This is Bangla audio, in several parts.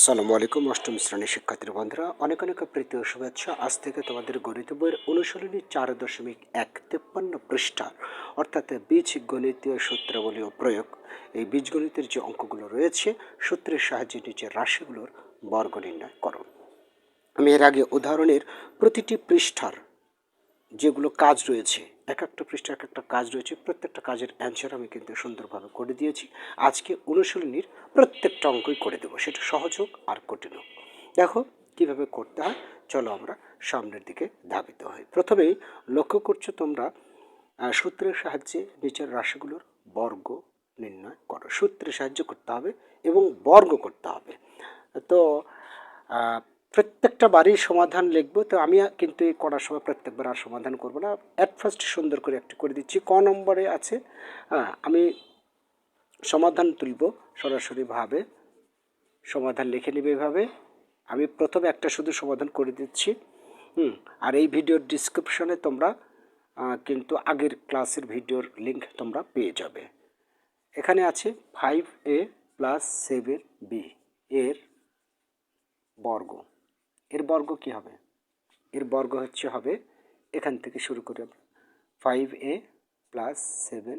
আসসালামু আলাইকুম, অষ্টম শ্রেণির শিক্ষার্থী বন্ধুরা। অনেক অনেক প্রীতি ও শুভেচ্ছা। আজ থেকে তোমাদের গণিত বইয়ের অনুশীলনী চার দশমিক এক তেপ্পান্ন পৃষ্ঠা, অর্থাৎ বীজ গণিতীয় সূত্রাবলী ও প্রয়োগ। এই বীজগণিতের যে অঙ্কগুলো রয়েছে, সূত্রের সাহায্যে নিচের রাশিগুলোর বর্গ নির্ণয় করো। আমি এর আগে উদাহরণের প্রতিটি পৃষ্ঠার যেগুলো কাজ রয়েছে এক একটা পৃষ্ঠা এক একটা কাজ রয়েছে, প্রত্যেকটা কাজের অ্যান্সার আমি কিন্তু সুন্দরভাবে করে দিয়েছি। আজকে অনুশীলনীর প্রত্যেকটা অঙ্কই করে দেবো, সেটা সহজ হোক আর কঠিন হোক। দেখো কীভাবে করতে হয়, চলো আমরা সামনের দিকে ধাবিত হই। প্রথমেই লক্ষ্য করছ তোমরা সূত্রের সাহায্যে নিচের রাশিগুলোর বর্গ নির্ণয় করো। সূত্রে সাহায্য করতে হবে এবং বর্গ করতে হবে। তো প্রত্যেকটা বাড়ির সমাধান লিখব। তো আমি কিন্তু এই করার সময় প্রত্যেকবার আর সমাধান করব না। অ্যাট ফার্স্ট সুন্দর করে একটু করে দিচ্ছি। ক নম্বরে আছে আমি সমাধান তুলব সরাসরিভাবে সমাধান লিখে নেবে এভাবে। আমি প্রথমে একটা শুধু সমাধান করে দিচ্ছি। হুম, আর এই ভিডিওর ডিসক্রিপশনে তোমরা কিন্তু আগের ক্লাসের ভিডিওর লিঙ্ক তোমরা পেয়ে যাবে। এখানে আছে five A plus seven B এর বর্গ। এর বর্গ কি হবে? এর বর্গ হচ্ছে হবে, এখান থেকে শুরু করে ফাইভ এ প্লাস সেভেন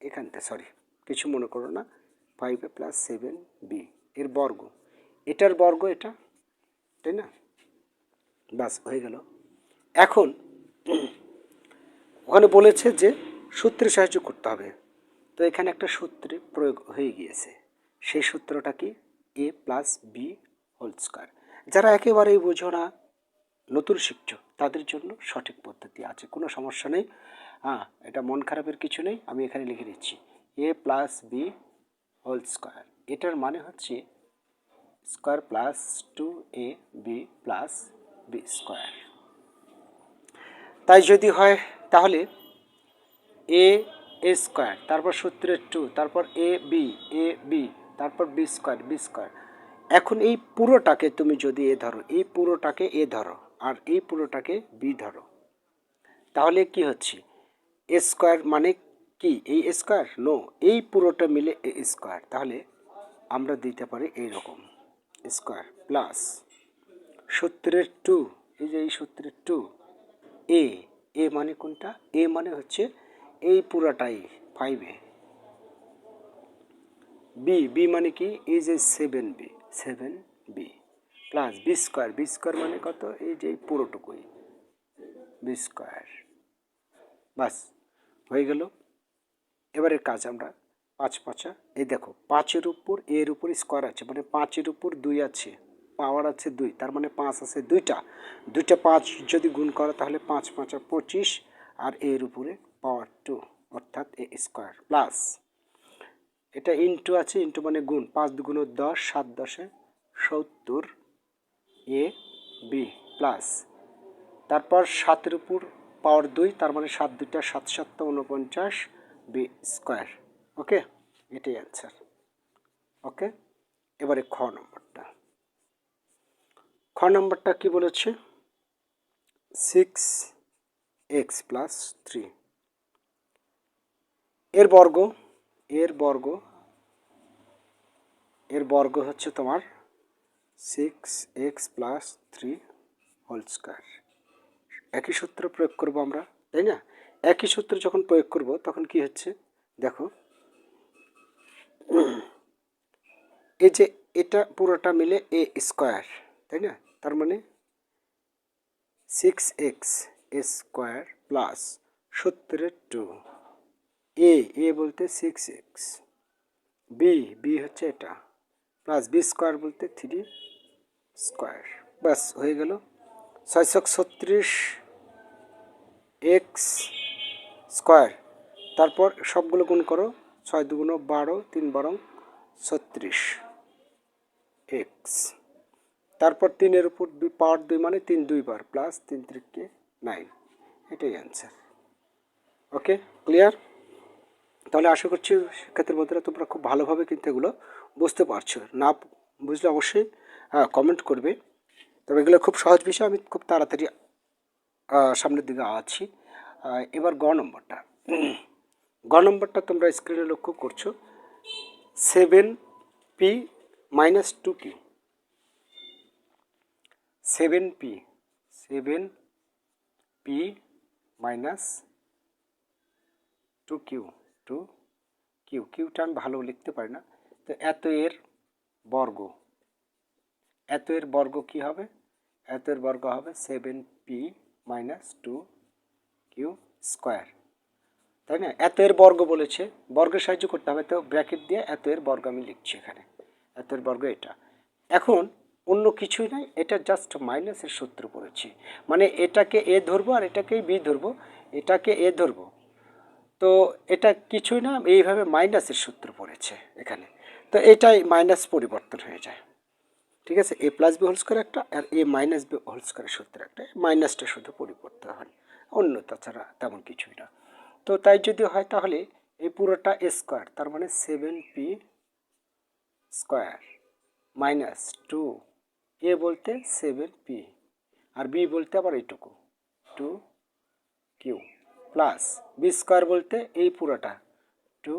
এখান থেকে সরি কিছু মনে করো না five A plus seven B এর বর্গ। এটার বর্গ এটা, তাই না? বাস, হয়ে গেল। এখন, ওখানে বলেছে যে সূত্রে সাহায্য করতে হবে। তো এখানে একটা সূত্রে প্রয়োগ হয়ে গিয়েছে। সেই সূত্রটা কি? A plus B whole square যারা একেবারেই বোঝো না, নতুন শিখছো, তাদের জন্য সঠিক পদ্ধতি আছে। কোনো সমস্যা নেই। হ্যাঁ এটা মন খারাপের কিছু নেই। আমি এখানে লিখে দিচ্ছি। A plus B whole square এটার মানে হচ্ছে square plus two A B plus B square তাই যদি হয়, তাহলে এ এ স্কোয়ার তারপর সূত্রের টু তারপর এ বি এ বি তারপর বি স্কোয়ার বি স্কোয়ার এখন এই পুরোটাকে তুমি যদি এ ধরো, এই পুরোটাকে এ ধরো আর এই পুরোটাকে বি ধরো, তাহলে কি হচ্ছে? এ স্কোয়ার মানে কি? এই স্কোয়ার? নো, এই পুরোটা মিলে এ স্কোয়ার। তাহলে আমরা দিতে পারি এই রকম স্কোয়ার প্লাস সূত্রের টু, এই যে এই সূত্রের টু, এ এ মানে কোনটা? এ মানে হচ্ছে এই পুরাটাই ফাইভে বি বি মানে কি? এই যে seven B seven B plus B square B square মানে কত? এই যে পুরোটুকুই। B square. বাস, হয়ে গেল। এবারের কাজ আমরা পাঁচ পাঁচা। এই দেখো, পাঁচের উপর এর উপর স্কোয়ার আছে মানে পাঁচের উপর দুই আছে, পাওয়ার আছে দুই, তার মানে পাঁচ আছে দুইটা। দুইটা পাঁচ যদি গুণ করো, তাহলে পাঁচ পাঁচা পঁচিশ, আর এর উপরে পাওয়ার টু, অর্থাৎ এ স্কোয়ার, প্লাস এটা ইন্টু আছে ইন্টু মানে গুণ, পাঁচ দুগুণ দশ, সাত দশে সত্তর, এ, বি প্লাস তারপর সাতের উপর পাওয়ার দুই, তার মানে সাত দুইটা, সাত সাতটা উনপঞ্চাশ বি স্কোয়ার ওকে এটাই অ্যান্সার ওকে এবারে খ নম্বরটা। খ নম্বরটা কি বলেছে? সিক্স এক্স প্লাস থ্রি এর বর্গ এর বর্গ এর বর্গ হচ্ছে তোমার six X plus three whole square একই সূত্র প্রয়োগ করব আমরা, তাই না? একই সূত্র যখন প্রয়োগ করব, তখন কি হচ্ছে? দেখো, এই যে এটা পুরোটা মিলে এ স্কোয়ার তাই না? তার মানে সিক্স এক্স স্কোয়ার প্লাস সত্তরের টু এ এ বলতে সিক্স এক্স বি বি হচ্ছে এটা। প্লাস বি স্কোয়ার বলতে থ্রি স্কোয়ার ব্যাস, হয়ে গেল। ছয়শো ছত্রিশ এক্স স্কোয়ার তারপর সবগুলো গুণ করো, ছয় দুগুণ বারো, তিন বারং ছত্রিশ এক্স তারপর তিনের উপর দুই, পাওয়ার দুই মানে তিন দুইবার প্লাস তিন ত্রিকে নাইন এটাই অ্যান্সার ওকে ক্লিয়ার তাহলে আশা করছি, শিক্ষার্থীর বন্ধুরা তোমরা খুব ভালোভাবে কিন্তু এগুলো বুঝতে পারছ, না বুঝলে অবশ্যই কমেন্ট করবে। তবে এগুলো খুব সহজ বিষয়, আমি খুব তাড়াতাড়ি সামনের দিকে আছি এবার গ নম্বরটা। গ নম্বরটা তোমরা স্ক্রিনে লক্ষ্য করছ। Seven P minus two Q seven P seven P minus two Q two Q কিউটা আমি ভালো লিখতে পারি না। তো এত এর বর্গ। এত এর বর্গ কি হবে? এত এর বর্গ হবে seven P minus two Q square তাই না? এত এর বর্গ বলেছে। বর্গের সাহায্য করতে হবে, তো ব্র্যাকেট দিয়ে এত এর বর্গ আমি লিখছি এখানে। এত এর বর্গ এটা। এখন অন্য কিছুই নাই, এটা জাস্ট মাইনাসের সূত্র পড়েছি। মানে এটাকে এ ধরবো আর এটাকে বি ধরবো। এটাকে এ ধরবো। তো এটা কিছুই না, এইভাবে মাইনাসের সূত্র পড়েছে এখানে। তো এটাই মাইনাস পরিবর্তন হয়ে যায়। ঠিক আছে? A plus B whole square একটা আর এ মাইনাস বি হোল স্কোয়ারের সূত্র একটা। মাইনাসটা শুধু পরিবর্তন হয়। অন্য তাছাড়া তেমন কিছুই না। তো তাই যদি হয় তাহলে এই পুরোটা স্কোয়ার তার মানে seven P square minus two A বলতে সেভেন পি আর বি বলতে আবার এইটুকু। Two Q plus B square বলতে এই পুরোটা। Two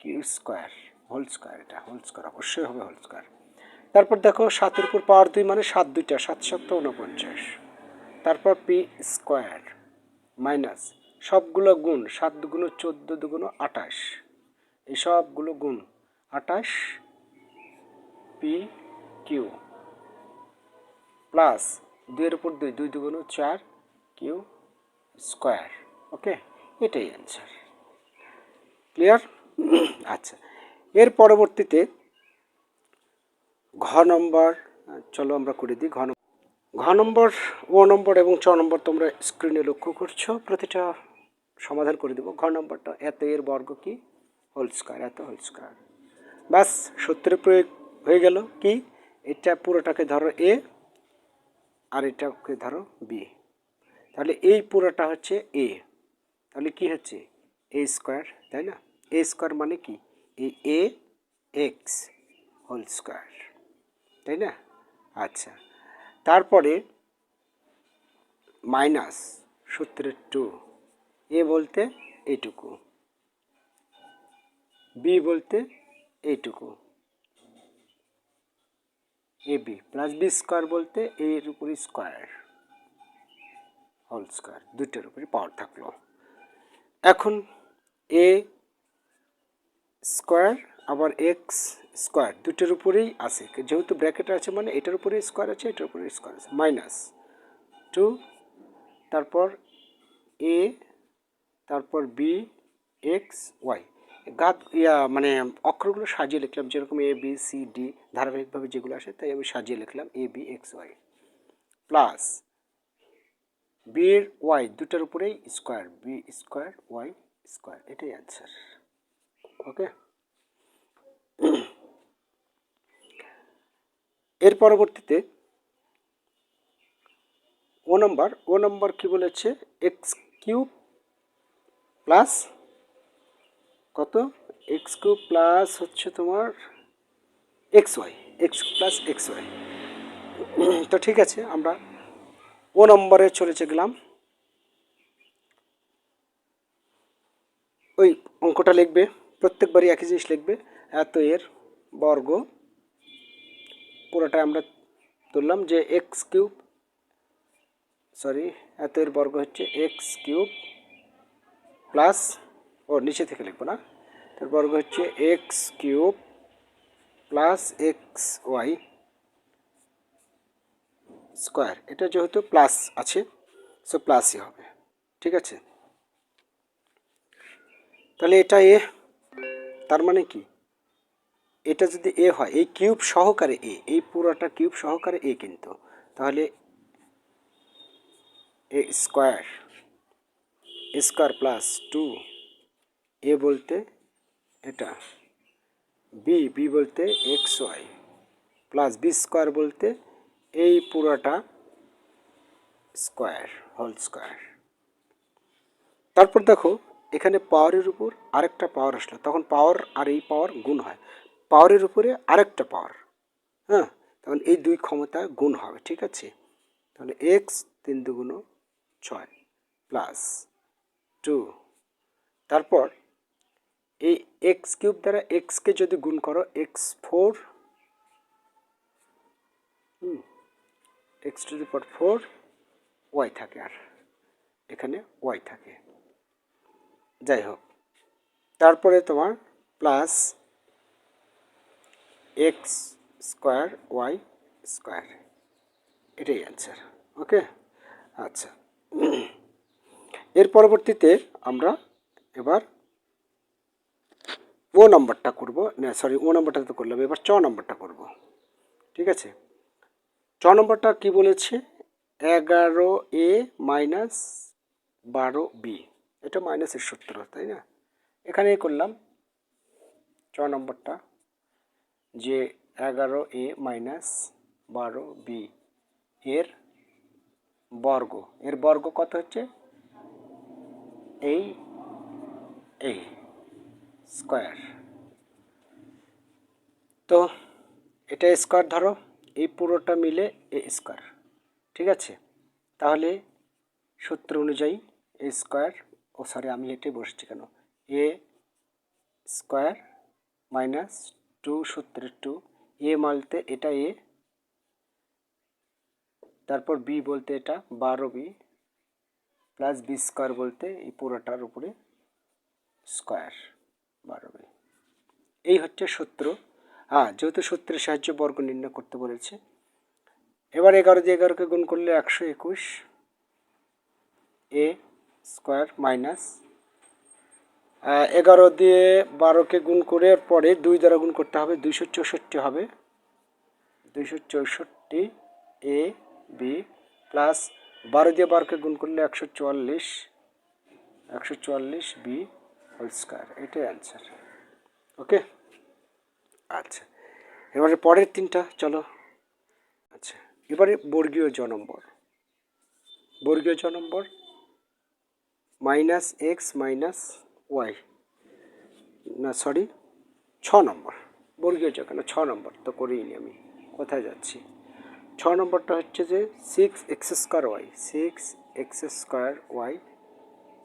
Q square, whole square এটা, হোল স্কোয়ার, অবশ্যই হবে হোল স্কোয়ার। তারপর দেখো সাতের উপর পাওয়ার দুই মানে সাত দুইটা, সাত সাতটা উনপঞ্চাশ তারপর পি স্কোয়ার মাইনাস সবগুলো গুণ, সাত দুগুণ চোদ্দ দুগুণ আঠাশ। এই সবগুলো গুণ আঠাশ পি কিউ প্লাস দুইয়ের উপর দুই দুই দুগুণ চার কিউ স্কোয়ার। ওকে? এটাই অ্যান্সার ক্লিয়ার আচ্ছা। এর পরবর্তীতে ঘ নম্বর, চলো আমরা করে দিই, ঘ ঘ নম্বর, ও নম্বর এবং চ নম্বর তোমরা স্ক্রিনে লক্ষ্য করছ। প্রতিটা সমাধান করে দেবো। ঘ নম্বরটা, এত এর বর্গ কি? হোল স্কোয়ার, এত হোল স্কোয়ার। ব্যাস, সূত্রের প্রয়োগ হয়ে গেল। কি? এটা পুরোটাকে ধরো এ, আর এটাকে ধরো বি। তাহলে এই পুরোটা হচ্ছে এ। তাহলে কি হচ্ছে? এ স্কোয়ার, তাই না? এ স্কোয়ার মানে কি? এই এ এক্স হোল স্কোয়ার তাই না? আচ্ছা। তারপরে মাইনাস সূত্রের টু এ বলতে এইটুকু। বি বলতে এইটুকু। A B plus B square বলতে এর উপর স্কোয়ার হোল স্কোয়ার দুইটার উপরে পাওয়ার থাকল। এখন এ স্কোয়ার আবার এক্স স্কোয়ার দুটোর উপরেই আছে। যেহেতু ব্র্যাকেট আছে মানে এটার উপরে স্কোয়ার আছে, এটার উপরে স্কোয়ার আছে। মাইনাস টু, তারপর এ তারপর বি এক্স ওয়াই গাত, ইয়া মানে অক্ষরগুলো সাজিয়ে লিখলাম, যেরকম এ বি সি ডি ধারাবাহিকভাবে যেগুলো আসে, তাই আমি সাজিয়ে লিখলাম A B X Y plus B এর ওয়াই দুটার উপরেই square B square Y square, এটাই অ্যান্সার ওকে এর পরবর্তীতে ও নম্বর ও নম্বর কি বলেছে? এক্স কিউব প্লাস কত? এক্স কিউব প্লাস হচ্ছে তোমার X Y X plus X Y তো ঠিক আছে, আমরা ও নম্বরে চলে গেলাম। ওই অঙ্কটা লিখবে। প্রত্যেকবারই একই জিনিস লিখবে। এত এর বর্গ। পুরোটা আমরা তুললাম যে এক্স কিউব, সরি, এত এর বর্গ হচ্ছে এক্স কিউব প্লাস, ও নিচে থেকে লিখব না তার বর্গ হচ্ছে X cube plus X Y square. এটা যেহেতু প্লাস আছে, সো প্লাসই হবে। ঠিক আছে? তাহলে এটা এ তার মানে কি? এটা যদি এ হয়, এই কিউব সহকারে এ এই পুরোটা কিউব সহকারে এ কিন্তু, তাহলে A square square plus two A বলতে এটা বি বি বলতে X Y plus B square বলতে এই পুরোটা স্কোয়ার, হোল স্কোয়ার। তারপর দেখো এখানে পাওয়ারের উপর আরেকটা পাওয়ার আসলো। তখন পাওয়ার আর এই পাওয়ার গুণ হয়। পাওয়ারের উপরে আরেকটা পাওয়ার। হ্যাঁ? তখন এই দুই ক্ষমতা গুণ হবে, ঠিক আছে? তাহলে এক্স তিন দুগুণ ছয় প্লাস টু তারপর এই এক্স কিউব দ্বারা এক্সকে যদি গুণ করো X four X to the four Y থাকে আর। এখানে ওয়াই থাকে। যাই হোক তারপরে তোমার plus X square Y square এটাই অ্যান্সার ওকে আচ্ছা এর পরবর্তীতে আমরা এবার ও নম্বরটা করব, না সরি ও নম্বরটা তো করলাম, এবার চ নম্বরটা করব, ঠিক আছে? চ নম্বরটা কি বলেছে? এগারো এ মাইনাস বারো বি এটা মাইনাসের সূত্র, তাই না? এখানে করলাম, ছ নম্বরটা, যে এগারো এ মাইনাস বারো বি এর বর্গ। এর বর্গ কত হচ্ছে? এই এই স্কোয়ার তো এটা স্কোয়ার ধরো, এই পুরোটা মিলে এ স্কোয়ার ঠিক আছে? তাহলে সূত্র অনুযায়ী এ স্কোয়ার ও সরি আমি এটাই বসছি কেন? এ স্কোয়ার মাইনাস টু সূত্রের টু এ মালতে এটা এ তারপর বি বলতে এটা বারো বি প্লাস বি স্কোয়ার বলতে এই পুরোটার উপরে স্কোয়ার বারো বি এই হচ্ছে সূত্র হ্যাঁ যেহেতু সূত্রের সাহায্যে বর্গ নির্ণয় করতে বলেছে, এবার এগারো দিয়ে এগারোকে গুণ করলে একশো একুশ। এ স্কোয়ার মাইনাস এগারো দিয়ে বারোকে গুণ করে পরে দুই দ্বারা গুণ করতে হবে, দুইশো চৌষট্টি হবে। দুইশো চৌষট্টি এ, বি, প্লাস বারো দিয়ে বারোকে গুণ করলে একশো চুয়াল্লিশ একশো চুয়াল্লিশ বি হোল স্কোয়ার, এটাই অ্যান্সার ওকে? আচ্ছা এবারে পরের তিনটা, চলো। আচ্ছা এবারে বর্গীয় জ নম্বর। বর্গীয় জ নম্বর মাইনাস এক্স মাইনাস ওয়াই না সরি ছ নম্বর। বর্গীয় জ কেন ছ নম্বর, তো করিনি আমি। কোথায় যাচ্ছি? ছ নম্বরটা হচ্ছে যে six X square Y six X square Y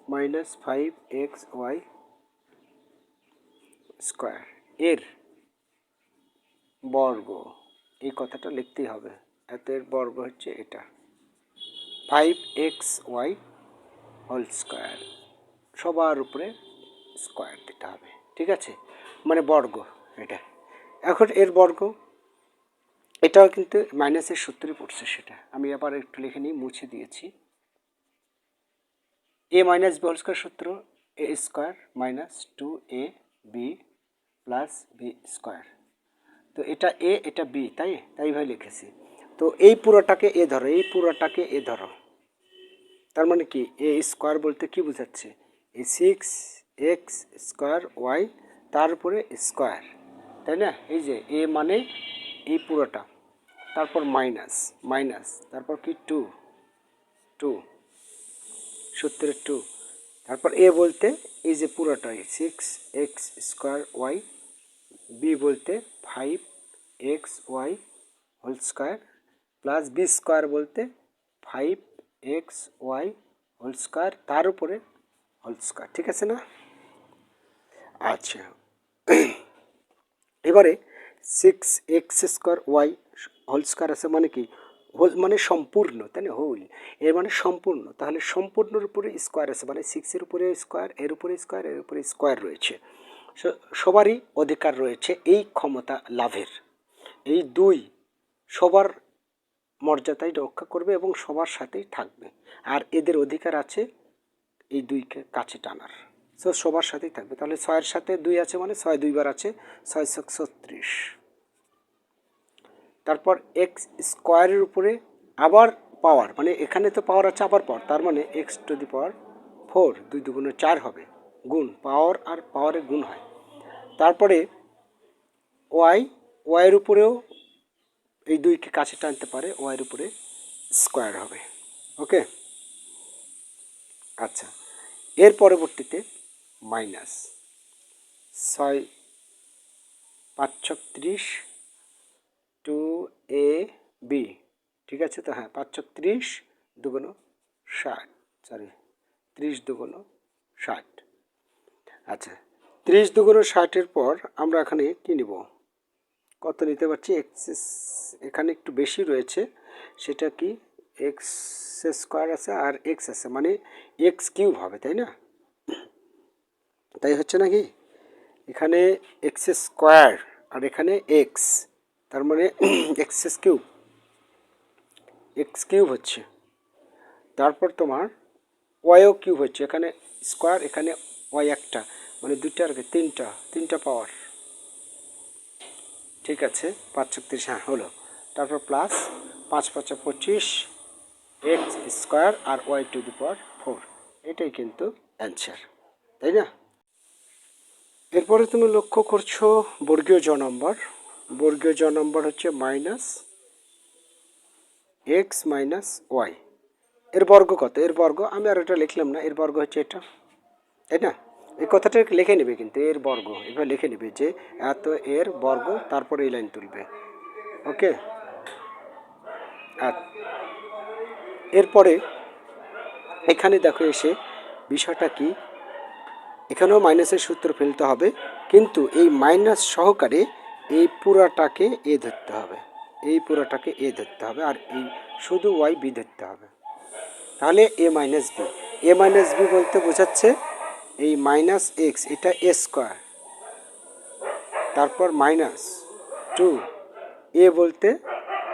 minus five X Y square এর বর্গ। এই কথাটা লিখতেই হবে। এতের বর্গ হচ্ছে এটা। Five X Y whole square সবার উপরে স্কোয়ার দিতে হবে, ঠিক আছে? মানে বর্গ এটা। এখন এর বর্গ, এটাও কিন্তু মাইনাসের সূত্রে পড়ছে সেটা। আমি আবার একটু লিখে নিই, মুছে দিয়েছি। A minus B whole square সূত্র A square minus two A B plus B square তো এটা এ এটা বি তাই? তাই ভাই লিখেছি। তো এই পুরোটাকে এ ধরো, এই পুরোটাকে এ ধরো। তার মানে কি? এ স্কোয়ার বলতে কি বোঝাচ্ছে? A six X square Y তারপরে স্কোয়ার তাই না? এই যে এ মানে এই পুরোটা, তারপর মাইনাস মাইনাস তারপর কি? টু টু সত্তরের টু তারপর এ বলতে এই যে পুরোটাই six X square Y B বলতে five X Y whole square plus B square বলতে five X, Y, whole square, তার উপরে হোল স্কোয়ার, ঠিক আছে না? আচ্ছা। এবারে six X square Y whole square আছে মানে কি? হোল মানে সম্পূর্ণ, তাই না? হোল। এর মানে সম্পূর্ণ। তাহলে সম্পূর্ণর উপরে স্কোয়ার আছে মানে সিক্সের উপরে স্কোয়ার, এর উপরে স্কোয়ার, এর উপরে স্কোয়ার রয়েছে। সবারই অধিকার রয়েছে এই ক্ষমতা লাভের। এই দুই সবার মর্যাদায় রক্ষা করবে এবং সবার সাথেই থাকবে। আর এদের অধিকার আছে এই দুইকে কাছে টানার। সো সবার সাথেই থাকবে। তাহলে ছয়ের সাথে দুই আছে মানে ছয় দুইবার আছে, ছয় ছত্রিশ। তারপর এক্স স্কোয়ারের উপরে আবার পাওয়ার মানে এখানে তো পাওয়ার আছে, আবার পাওয়ার তার মানে X to the power four দুই দুগুণ চার হবে। গুণ পাওয়ার আর পাওয়ারে গুণ হয়। তারপরে ওয়াই ওয়াইয়ের উপরেও এই দুইকে কাছে টানতে পারে ওয়াইয়ের উপরে স্কোয়ার হবে। ওকে আচ্ছা এর পরবর্তীতে মাইনাস ছয় পাঁচ ছত্রিশ টু এ বি ঠিক আছে তো? হ্যাঁ পাঁচ ছত্রিশ দুগুণ ষাট সরি ত্রিশ দুগুণ ষাট। আচ্ছা ত্রিশ দুগুণ ষাটের পর আমরা এখানে কী নিব? কত নিতে পারছি? এক্স এখানে একটু বেশি রয়েছে। সেটা কি? এক্স স্কোয়ার আছে আর এক্স আছে। মানে এক্স কিউব হবে, তাই না? তাই হচ্ছে নাকি? এখানে এক্স স্কোয়ার আর এখানে এক্স তার মানে এক্স কিউব এক্স কিউব হচ্ছে। তারপর তোমার ওয়াইও কিউব হচ্ছে। এখানে স্কোয়ার এখানে ওয়াই একটা। মানে দুইটা আর কি, তিনটা তিনটা পাওয়ার ঠিক আছে, পাঁচ ছত্রিশ হ্যাঁ হলো। তারপর প্লাস পাঁচ পাঁচা পঁচিশ X square R Y to the power four এটাই কিন্তু অ্যান্সার তাই না? এরপরে তুমি লক্ষ্য করছ বর্গীয় জ নম্বর। বর্গীয় জ নম্বর হচ্ছে মাইনাস এক্স মাইনাস ওয়াই এর বর্গ কত? এর বর্গ, আমি আর এটা লিখলাম না, এর বর্গ হচ্ছে এটা, তাই না? এই কথাটা লিখে নেবে কিন্তু, এর বর্গ। এবার লিখে নেবে যে এত এর বর্গ, তারপরে এই লাইন তুলবে। ওকে? এরপরে এখানে দেখো এসে বিষয়টা কি? এখানেও মাইনাসের সূত্র ফেলতে হবে, কিন্তু এই মাইনাস সহকারে এই পুরাটাকে এ ধরতে হবে। এই পুরাটাকে এ ধরতে হবে, আর এই শুধু ওয়াই বি ধরতে হবে। তাহলে A minus B. A minus B বলতে বোঝাচ্ছে এই মাইনাস এক্স এটা এ স্কোয়ার তারপর মাইনাস টু এ বলতে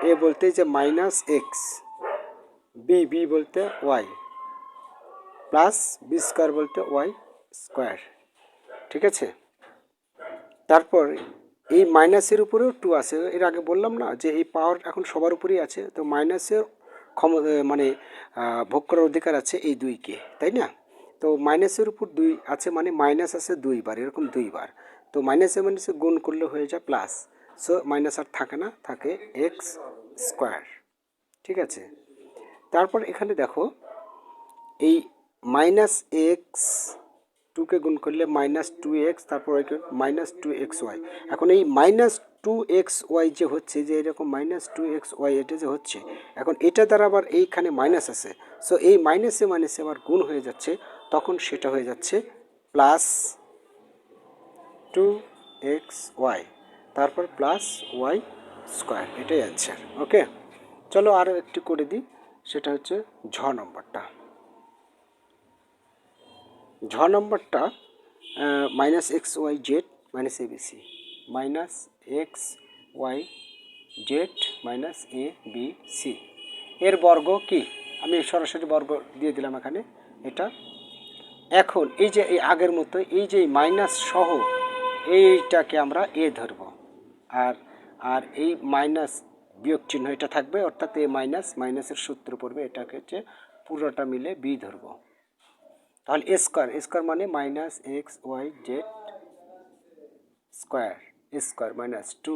এ বলতে যে মাইনাস এক্স বি বি বলতে ওয়াই প্লাস বি স্কোয়ার বলতে ওয়াই স্কোয়ার ঠিক আছে? তারপর এই মাইনাসের উপরেও টু আছে। এর আগে বললাম না যে এই পাওয়ার এখন সবার উপরেই আছে। তো মাইনাসের ক্ষম মানে ভোগ করার অধিকার আছে এই দুইকে, তাই না? তো মাইনাসের উপর দুই আছে মানে মাইনাস আছে দুইবার, এরকম দুইবার। তো মাইনাসে মাইনাসে গুণ করলে হয়ে যায় প্লাস সো মাইনাস আর থাকে না, থাকে এক্স স্কোয়ার ঠিক আছে? তারপর এখানে দেখো, এই মাইনাস এক্স টুকে গুণ করলে মাইনাস টু এক্স তারপর মাইনাস টু এক্স ওয়াই এখন এই মাইনাস টু এক্স ওয়াই যে হচ্ছে, যে এরকম মাইনাস টু এক্স ওয়াই এটা যে হচ্ছে, এখন এটা দ্বারা আবার এইখানে মাইনাস আছে। সো এই মাইনাসে মাইনাসে আবার গুণ হয়ে যাচ্ছে তখন সেটা হয়ে যাচ্ছে প্লাস টু এক্স ওয়াই। তারপর প্লাস ওয়াই স্কোয়ার। এটাই অ্যান্সার ওকে চলো আরও একটু করে দিই। সেটা হচ্ছে ঝ নম্বরটা। ঝ নম্বরটা minus X Y Z minus A B C minus X Y Z minus A B C এর বর্গ কি? আমি সরাসরি বর্গ দিয়ে দিলাম এখানে। এটা এখন এই যে এই আগের মতো, এই যে মাইনাস সহ, এইটাকে আমরা এ ধরব। আর আর এই মাইনাস বিয়োগ চিহ্ন এটা থাকবে, অর্থাৎ এ মাইনাস, মাইনাসের সূত্র পড়বে এটাকে হচ্ছে পুরোটা মিলে বি ধরবো। তাহলে এ স্কোয়ার স্কোয়ার মানে minus X Y Z square square minus two.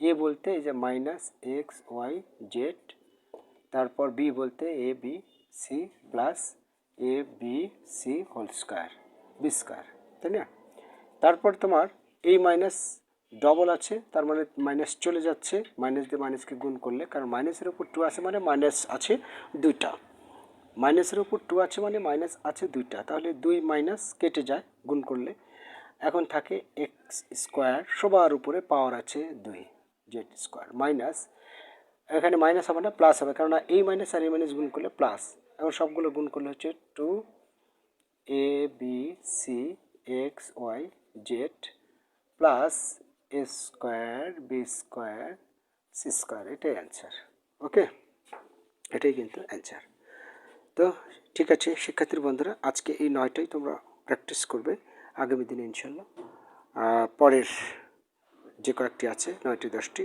A বলতে এই যে মাইনাস এক্স ওয়াই জেড, তারপর বি বলতে A, B, C plus A B C whole square B square তাই না? তারপর তোমার এই মাইনাস ডবল আছে, তার মানে মাইনাস চলে যাচ্ছে মাইনাস দিয়ে মাইনাসকে গুণ করলে, কারণ মাইনাসের উপর টু আছে মানে মাইনাস আছে দুইটা। মাইনাসের উপর টু আছে মানে মাইনাস আছে দুইটা, তাহলে দুই মাইনাস কেটে যায়, গুণ করলে। এখন থাকে এক্স স্কোয়ার সবার উপরে পাওয়ার আছে দুই জেড স্কোয়ার মাইনাস এখানে মাইনাস হবে না প্লাস হবে। কারণ এই মাইনাস আর এই মাইনাস গুণ করলে প্লাস এখন সবগুলো গুণ করলে হচ্ছে two A B C X Y Z plus A square B square C square এটাই অ্যান্সার ওকে এটাই কিন্তু অ্যান্সার তো ঠিক আছে, শিক্ষার্থীর বন্ধুরা, আজকে এই নয়টাই তোমরা প্র্যাকটিস করবে আগামী দিনে ইনশাল্লাহ পরের যে কয়েকটি আছে, নয়টি দশটি